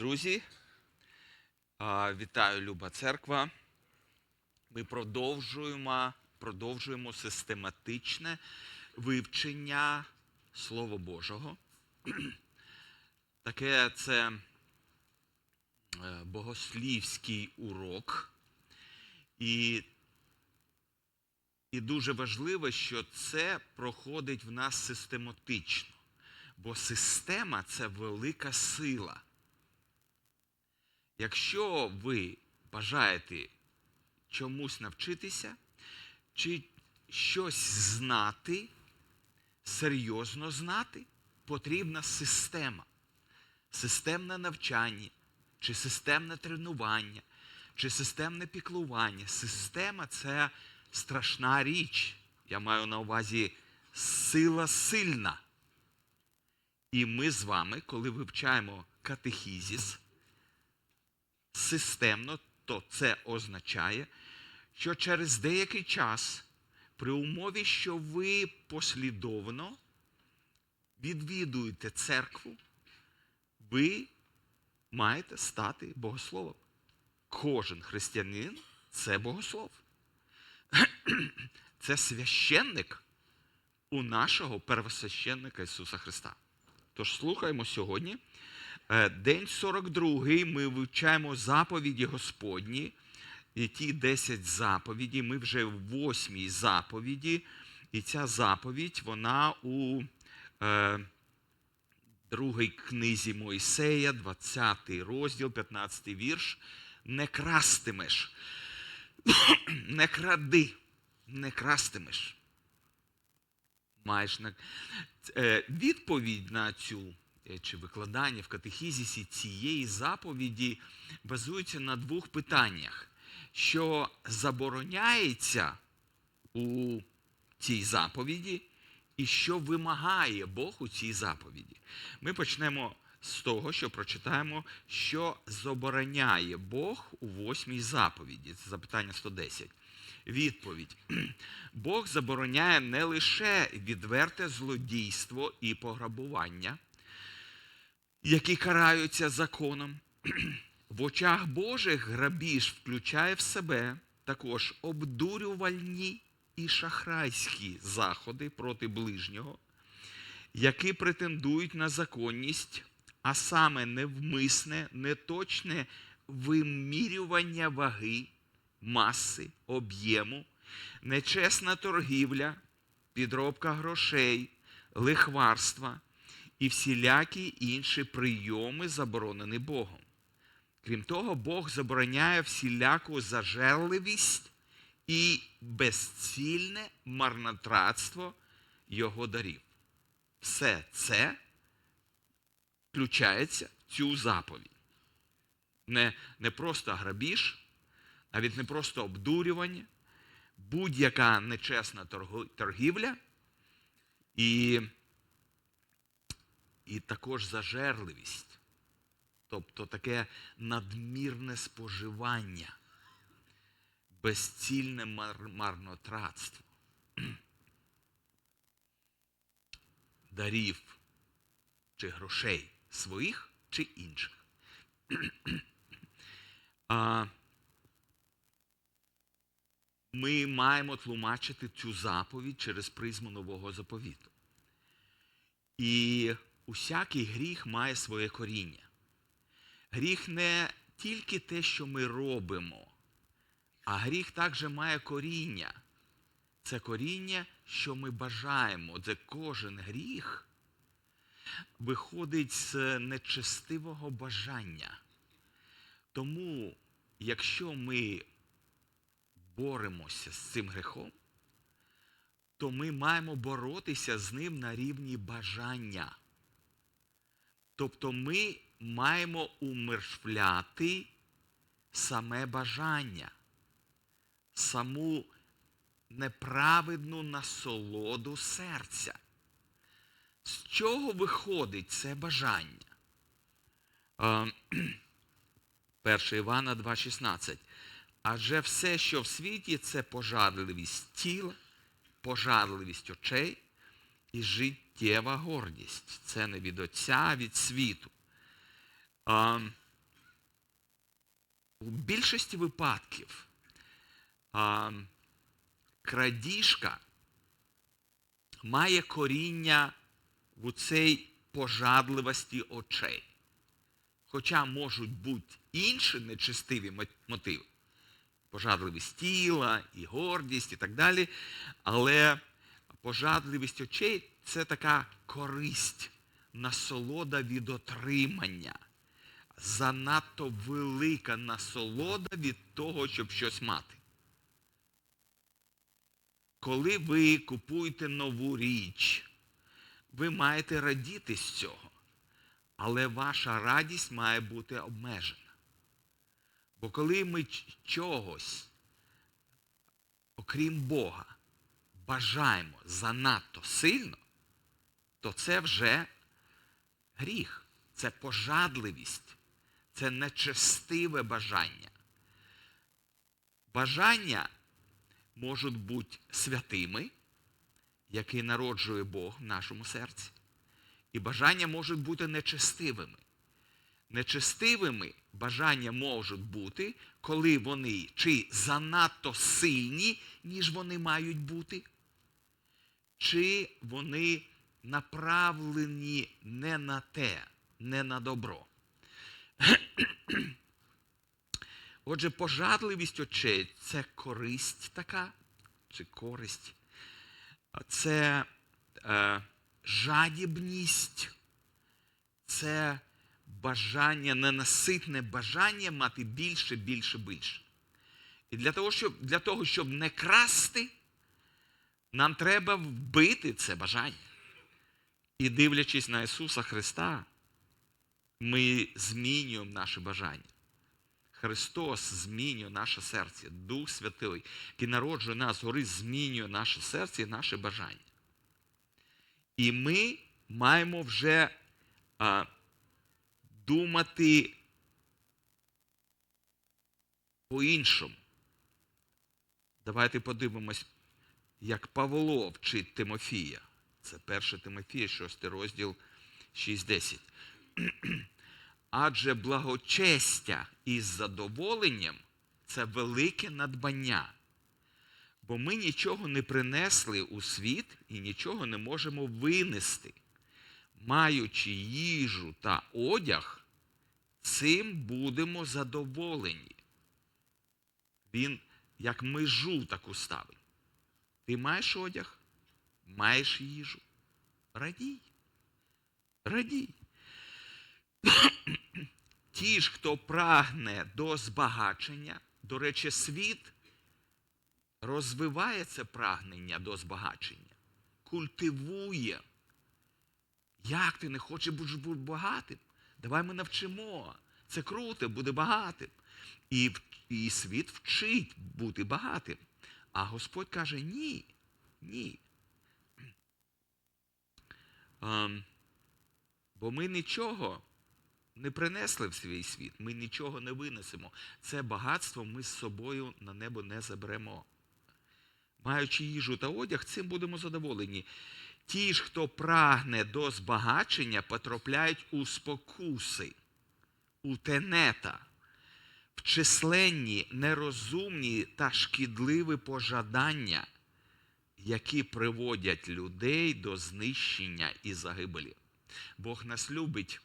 Друзі, вітаю Люба Церква. Ми продовжуємо, продовжуємо систематичне вивчення Слова Божого. Таке це е, богослівський урок. І, і дуже важливо, що це проходить в нас систематично. Бо система це велика сила. Якщо ви бажаєте чомусь навчитися, чи щось знати, серйозно знати, потрібна система. Системне навчання, чи системне тренування, чи системне піклування. Система це страшна річ. Я маю на увазі сила сильна. І ми з вами, коли вивчаємо катехізіс, системно, то це означає, що через деякий час, при умові, що ви послідовно відвідуєте церкву, ви маєте стати богословом. Кожен християнин це богослов. Це священник у нашого первосвященника Ісуса Христа. Тож слухаємо сьогодні. Е, День 42 ми вивчаємо заповіді Господні. І ті 10 заповідей. Ми вже в восьмій заповіді. І ця заповідь, вона у е, другій книзі Мойсея, 20 розділ, 15 вірш. Не крастимеш. Не кради, не крастимеш. Маєш на... Е, відповідь на цю чи викладання в катехізісі цієї заповіді базується на двох питаннях, що забороняється у цій заповіді, і що вимагає Бог у цій заповіді. Ми почнемо з того, що прочитаємо, що забороняє Бог у восьмій заповіді. Це запитання 110. Відповідь. Бог забороняє не лише відверте злодійство і пограбування, які караються законом. В очах Божих грабіж включає в себе також обдурювальні і шахрайські заходи проти ближнього, які претендують на законність, а саме невмисне, неточне вимірювання ваги, маси, об'єму, нечесна торгівля, підробка грошей, лихварства і всілякі інші прийоми, заборонені Богом. Крім того, Бог забороняє всіляку зажерливість і безцільне марнотратство Його дарів. Все це включається в цю заповідь. Не, не просто грабіж, навіть не просто обдурювання, будь-яка нечесна торгівля і, і також зажерливість. Тобто таке надмірне споживання, безцільне мар- марнотратство. Дарів чи грошей своїх чи інших. А, ми маємо тлумачити цю заповідь через призму нового заповіту. І усякий гріх має своє коріння. Гріх не тільки те, що ми робимо, а гріх також має коріння. Це коріння, що ми бажаємо. Це кожен гріх виходить з нечестивого бажання. Тому, якщо ми боремося з цим грехом, то ми маємо боротися з ним на рівні бажання. Тобто ми маємо умершвляти саме бажання, саму неправедну насолоду серця. З чого виходить це бажання? Е, 1 Івана 2,16. Адже все, що в світі, це пожадливість тіла, пожадливість очей і життєва гордість. Це не від Отця, а від світу. А, у більшості випадків а, крадіжка має коріння в цій пожадливості очей. Хоча можуть бути інші нечистиві мотиви, пожадливість тіла, і гордість, і так далі. Але пожадливість очей це така користь, насолода від отримання. Занадто велика насолода від того, щоб щось мати. Коли ви купуєте нову річ, ви маєте радіти з цього. Але ваша радість має бути обмежена. Бо коли ми чогось, окрім Бога, бажаємо занадто сильно, то це вже гріх, це пожадливість, це нечестиве бажання. Бажання можуть бути святими, які народжує Бог в нашому серці. І бажання можуть бути нечестивими. Нечестивими бажання можуть бути, коли вони чи занадто сильні, ніж вони мають бути, чи вони направлені не на те, не на добро. Отже, пожадливість очей це користь така, чи користь, це е, жадібність, це бажання, ненаситне бажання мати більше, більше, більше. І для того, щоб, для того, щоб не красти, нам треба вбити це бажання. І дивлячись на Ісуса Христа, ми змінюємо наше бажання. Христос змінює наше серце, Дух Святий, який народжує нас згори, змінює наше серце і наше бажання. І ми маємо вже а, думати по-іншому. Давайте подивимось, як Павло вчить Тимофія. Це 1 Тимофія, 6 розділ 6.10. Адже благочестя із задоволенням це велике надбання. Бо ми нічого не принесли у світ і нічого не можемо винести. Маючи їжу та одяг, цим будемо задоволені. Він як межу таку ставить. Ти маєш одяг, маєш їжу. Радій. Радій. Ті ж, хто прагне до збагачення, до речі, світ розвиває це прагнення до збагачення, культивує. Як ти не хочеш бути багатим? Давай ми навчимо. Це круто, буде багатим. І, і світ вчить бути багатим. А Господь каже: ні, ні. Ем, бо ми нічого не принесли в свій світ, ми нічого не винесемо. Це багатство ми з собою на небо не заберемо. Маючи їжу та одяг, цим будемо задоволені. Ті ж, хто прагне до збагачення, потрапляють у спокуси, у тенета, численні, нерозумні та шкідливі пожадання, які приводять людей до знищення і загибелі. Бог нас любить.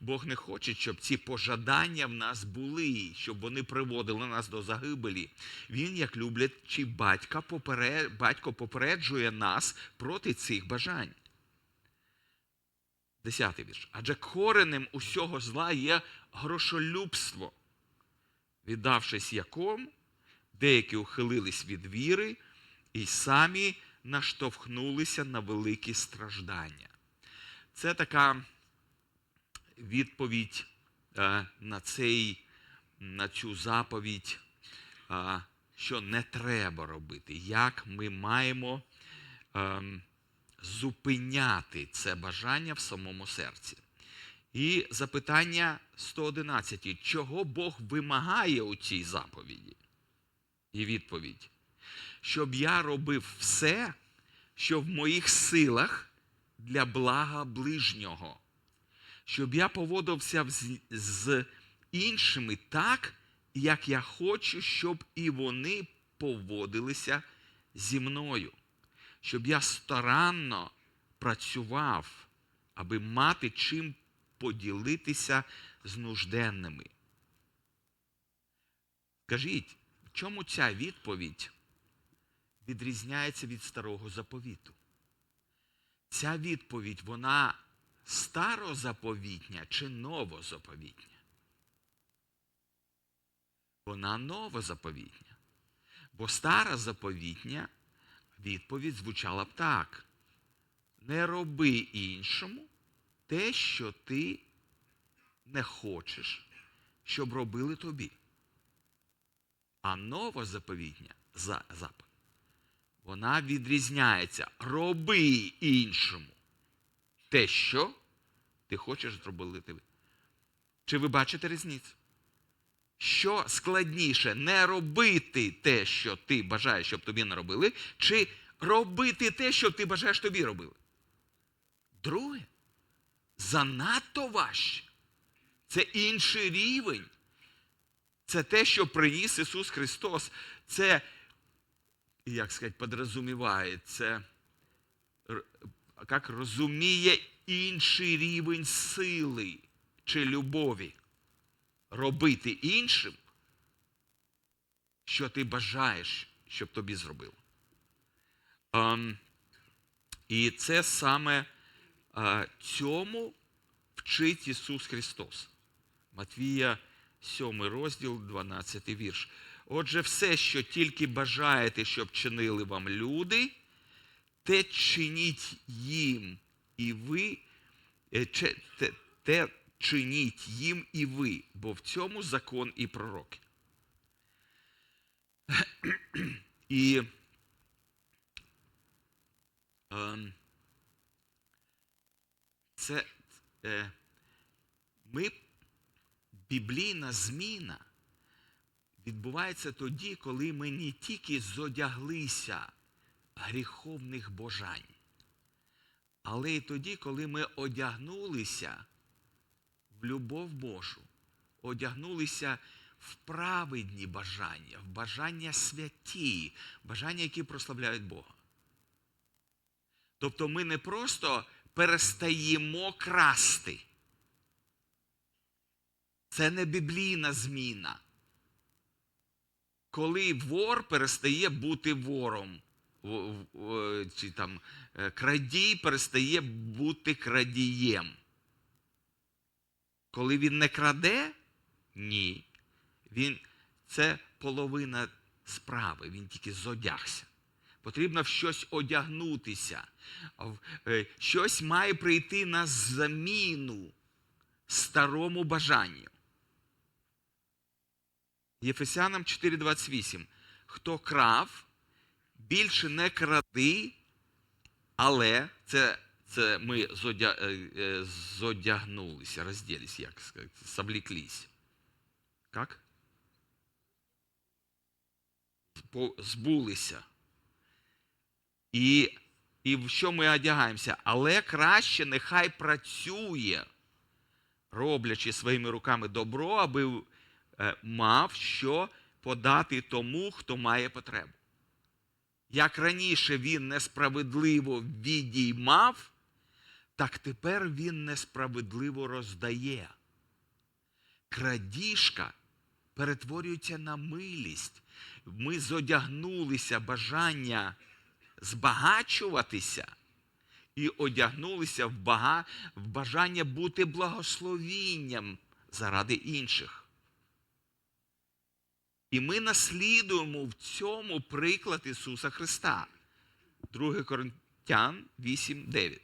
Бог не хоче, щоб ці пожадання в нас були, щоб вони приводили нас до загибелі. Він, як люблячий батька, попере... батько попереджує нас проти цих бажань. Десятий вірш. Адже коренем усього зла є грошолюбство, віддавшись якому, деякі ухилились від віри і самі наштовхнулися на великі страждання. Це така відповідь е, на, цей, на цю заповідь, е, що не треба робити, як ми маємо ем, зупиняти це бажання в самому серці. І запитання 111. Чого Бог вимагає у цій заповіді? І відповідь. Щоб я робив все, що в моїх силах для блага ближнього щоб я поводився з, іншими так, як я хочу, щоб і вони поводилися зі мною, щоб я старанно працював, аби мати чим поділитися з нужденними. Скажіть, в чому ця відповідь відрізняється від старого заповіту? Ця відповідь, вона старозаповітня чи новозаповітня? Вона новозаповітня. Бо стара заповітня відповідь звучала б так. Не роби іншому те, що ти не хочеш, щоб робили тобі. А новозаповітня за- заповідь, вона відрізняється. Роби іншому те, що ти хочеш зробили тобі. Чи ви бачите різницю? Що складніше не робити те, що ти бажаєш, щоб тобі не робили, чи робити те, що ти бажаєш тобі робили? Друге, занадто важче. Це інший рівень. Це те, що приніс Ісус Христос. Це, як сказати, подрозуміває, це як розуміє інший рівень сили чи любові. Робити іншим, що ти бажаєш, щоб тобі зробили. Ем, і це саме цьому вчить Ісус Христос. Матвія 7 розділ, 12 вірш. Отже, все, що тільки бажаєте, щоб чинили вам люди, те чиніть їм і ви, е, те, те чиніть їм і ви, бо в цьому закон і пророки. І ем, це е, ми біблійна зміна відбувається тоді, коли ми не тільки зодяглися гріховних бажань, але й тоді, коли ми одягнулися в любов Божу, одягнулися в праведні бажання, в бажання святі, бажання, які прославляють Бога. Тобто ми не просто перестаємо красти. Це не біблійна зміна. Коли вор перестає бути вором, чи там е, крадій перестає бути крадієм. Коли він не краде, ні. Він, це половина справи, він тільки зодягся. Потрібно в щось одягнутися. Е, Щось має прийти на заміну старому бажанню. Єфесянам 4:28. Хто крав, більше не кради, але це, це ми зодя, е, е, зодягнулися, розділись, як сказати, собліклись. Як? Збулися. І, і в що ми одягаємося? Але краще нехай працює, роблячи своїми руками добро, аби е, мав що подати тому, хто має потребу. Як раніше він несправедливо відіймав, так тепер він несправедливо роздає. Крадіжка перетворюється на милість. Ми зодягнулися бажання збагачуватися і одягнулися в, бага... в бажання бути благословінням заради інших. І ми наслідуємо в цьому приклад Ісуса Христа. 2 Коринтян 8, 9.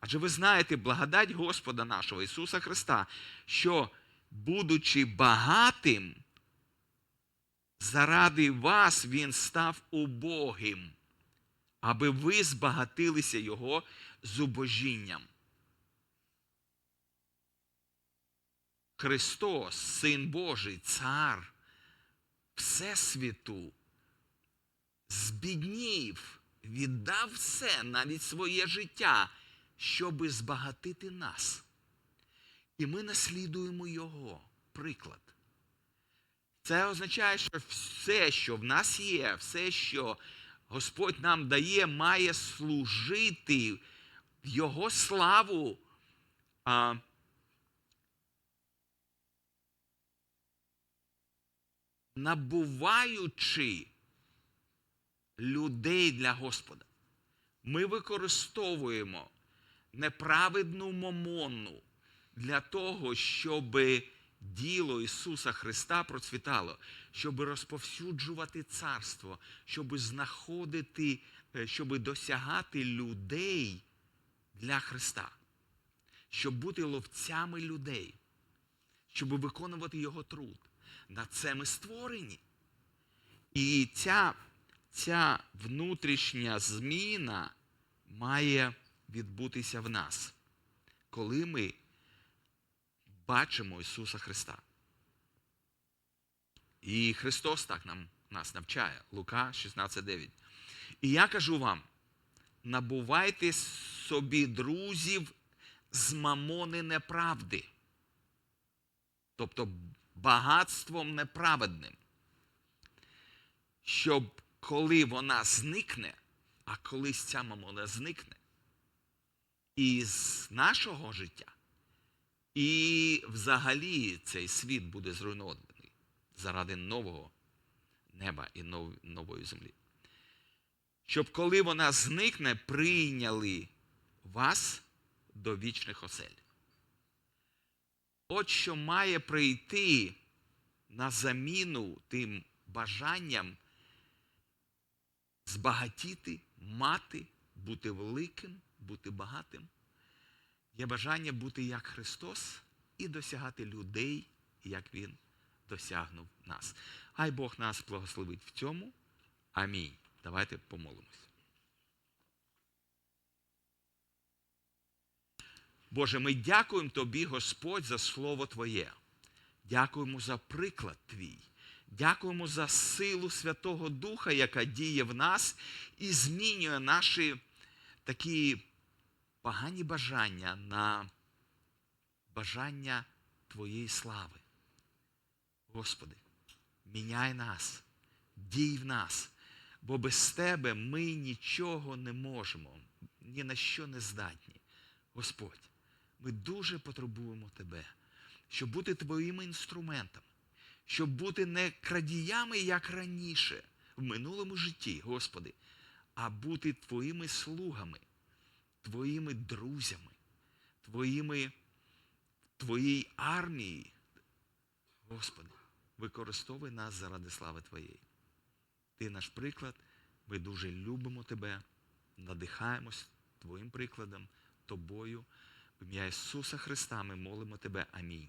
Адже ви знаєте благодать Господа нашого Ісуса Христа, що, будучи багатим, заради вас Він став убогим, аби ви збагатилися Його зубожінням. Христос, Син Божий, Цар Всесвіту, збіднів, віддав все, навіть своє життя, щоби збагатити нас. І ми наслідуємо Його приклад. Це означає, що все, що в нас є, все, що Господь нам дає, має служити Його славу. А, набуваючи людей для Господа. Ми використовуємо неправедну мамонну для того, щоб діло Ісуса Христа процвітало, щоб розповсюджувати царство, щоб знаходити, е, щоб досягати людей для Христа, щоб бути ловцями людей, щоб виконувати Його труд. На це ми створені. І ця, ця внутрішня зміна має відбутися в нас, коли ми бачимо Ісуса Христа. І Христос так нам, нас навчає. Лука 16.9. І я кажу вам: набувайте собі друзів з мамони неправди. Тобто багатством неправедним. Щоб коли вона зникне, а колись ця мамона зникне із нашого життя, і взагалі цей світ буде зруйнований заради нового неба і нової землі. Щоб коли вона зникне, прийняли вас до вічних осель. От що має прийти на заміну тим бажанням збагатіти, мати, бути великим, бути багатим. Є бажання бути як Христос і досягати людей, як Він досягнув нас. Хай Бог нас благословить в цьому. Амінь. Давайте помолимось. Боже, ми дякуємо Тобі, Господь, за Слово Твоє. Дякуємо за приклад Твій. Дякуємо за силу Святого Духа, яка діє в нас і змінює наші такі погані бажання на бажання Твоєї слави. Господи, міняй нас, дій в нас, бо без Тебе ми нічого не можемо, ні на що не здатні. Господь, ми дуже потребуємо Тебе, щоб бути Твоїми інструментами, щоб бути не крадіями, як раніше, в минулому житті, Господи, а бути Твоїми слугами, Твоїми друзями, Твоїми, Твоїй армії. Господи, використовуй нас заради слави Твоєї. Ти наш приклад, ми дуже любимо Тебе, надихаємось Твоїм прикладом, Тобою. В ім'я Ісуса Христа ми молимо Тебе. Амінь.